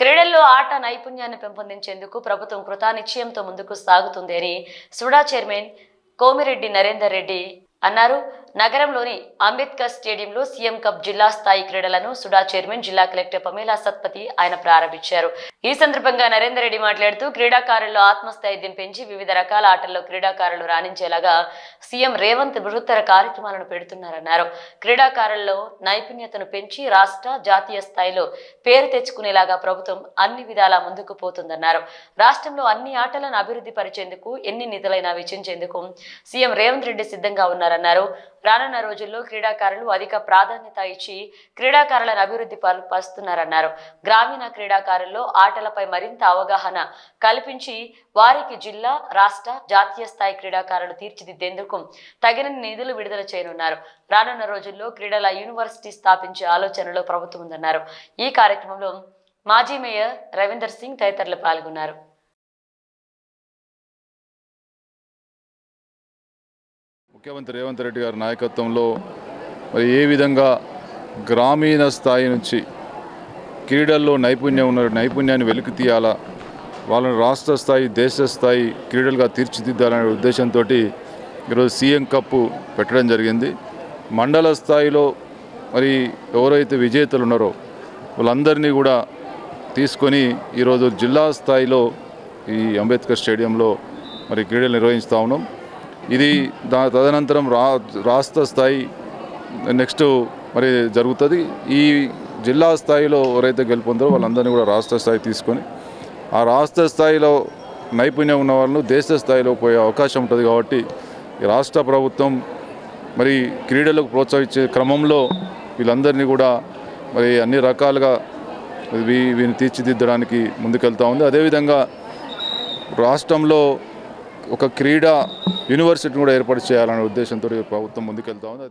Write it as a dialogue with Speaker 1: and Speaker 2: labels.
Speaker 1: క్రీడల్లో ఆట నైపుణ్యాన్ని పెంపొందించేందుకు ప్రభుత్వం కృతానిశ్చయంతో ముందుకు సాగుతుంది అని సుడా చైర్మన్ కోమిరెడ్డి నరేందర్ రెడ్డి అన్నారు. నగరంలోని అంబేద్కర్ స్టేడియంలో సీఎం కప్ జిల్లా స్థాయి క్రీడలను సుడా చైర్మన్ జిల్లా కలెక్టర్ పమేలా సత్పతి ఆయన ప్రారంభించారు. ఈ సందర్భంగా నరేందర్ రెడ్డి మాట్లాడుతూ క్రీడాకారుల్లో ఆత్మస్థైర్యం పెంచి వివిధ రకాల ఆటల్లో క్రీడాకారులు రాణించేలాగా సీఎం రేవంత్ బృహత్తర కార్యక్రమాలను పెడుతున్నారన్నారు. క్రీడాకారుల్లో నైపుణ్యతను పెంచి రాష్ట్ర జాతీయ స్థాయిలో పేరు తెచ్చుకునేలాగా ప్రభుత్వం అన్ని విధాలా ముందుకు పోతుందన్నారు. రాష్ట్రంలో అన్ని ఆటలను అభివృద్ధి పరిచేందుకు ఎన్ని నిధులైనా వెచ్చించేందుకు సీఎం రేవంత్ రెడ్డి సిద్ధంగా ఉన్నారన్నారు. రానున్న రోజుల్లో క్రీడాకారులు అధిక ప్రాధాన్యత ఇచ్చి క్రీడాకారులను అభివృద్ధి పరుస్తున్నారన్నారు. గ్రామీణ క్రీడాకారుల్లో ఆటలపై మరింత అవగాహన కల్పించి వారికి జిల్లా రాష్ట్ర జాతీయ స్థాయి క్రీడాకారులు తీర్చిదిద్దేందుకు తగిన నిధులు విడుదల చేయనున్నారు. రానున్న రోజుల్లో క్రీడల యూనివర్సిటీ స్థాపించే ఆలోచనలో ప్రభుత్వం ఉందన్నారు. ఈ కార్యక్రమంలో మాజీ మేయర్ రవీందర్ సింగ్ తదితరులు పాల్గొన్నారు.
Speaker 2: ముఖ్యమంత్రి రేవంత్ రెడ్డి గారి నాయకత్వంలో మరి ఏ విధంగా గ్రామీణ స్థాయి నుంచి క్రీడల్లో నైపుణ్యం ఉన్న నైపుణ్యాన్ని వెలికి తీయాలా వాళ్ళని రాష్ట్ర స్థాయి దేశ స్థాయి క్రీడలుగా తీర్చిదిద్దాలనే ఉద్దేశంతో ఈరోజు సీఎం కప్పు పెట్టడం జరిగింది. మండల స్థాయిలో మరి ఎవరైతే విజేతలు ఉన్నారో వాళ్ళందరినీ కూడా తీసుకొని ఈరోజు జిల్లా స్థాయిలో ఈ అంబేద్కర్ స్టేడియంలో మరి క్రీడలు నిర్వహిస్తూ ఉన్నాం. ఇది దా తదనంతరం రా రాష్ట్ర స్థాయి నెక్స్ట్ మరి జరుగుతుంది. ఈ జిల్లా స్థాయిలో ఎవరైతే గెలుపొందారో వాళ్ళందరినీ కూడా రాష్ట్ర స్థాయి తీసుకొని ఆ రాష్ట్ర స్థాయిలో నైపుణ్యం ఉన్న వాళ్ళను దేశ స్థాయిలో పోయే అవకాశం ఉంటుంది కాబట్టి రాష్ట్ర ప్రభుత్వం మరి క్రీడలకు ప్రోత్సహించే క్రమంలో వీళ్ళందరినీ కూడా మరి అన్ని రకాలుగా వీ వీని తీర్చిదిద్దడానికి ముందుకెళ్తా ఉంది. అదేవిధంగా రాష్ట్రంలో ఒక క్రీడా యూనివర్సిటీని కూడా ఏర్పాటు చేయాలనే ఉద్దేశంతో ప్రభుత్వం ముందుకెళ్తా ఉంది.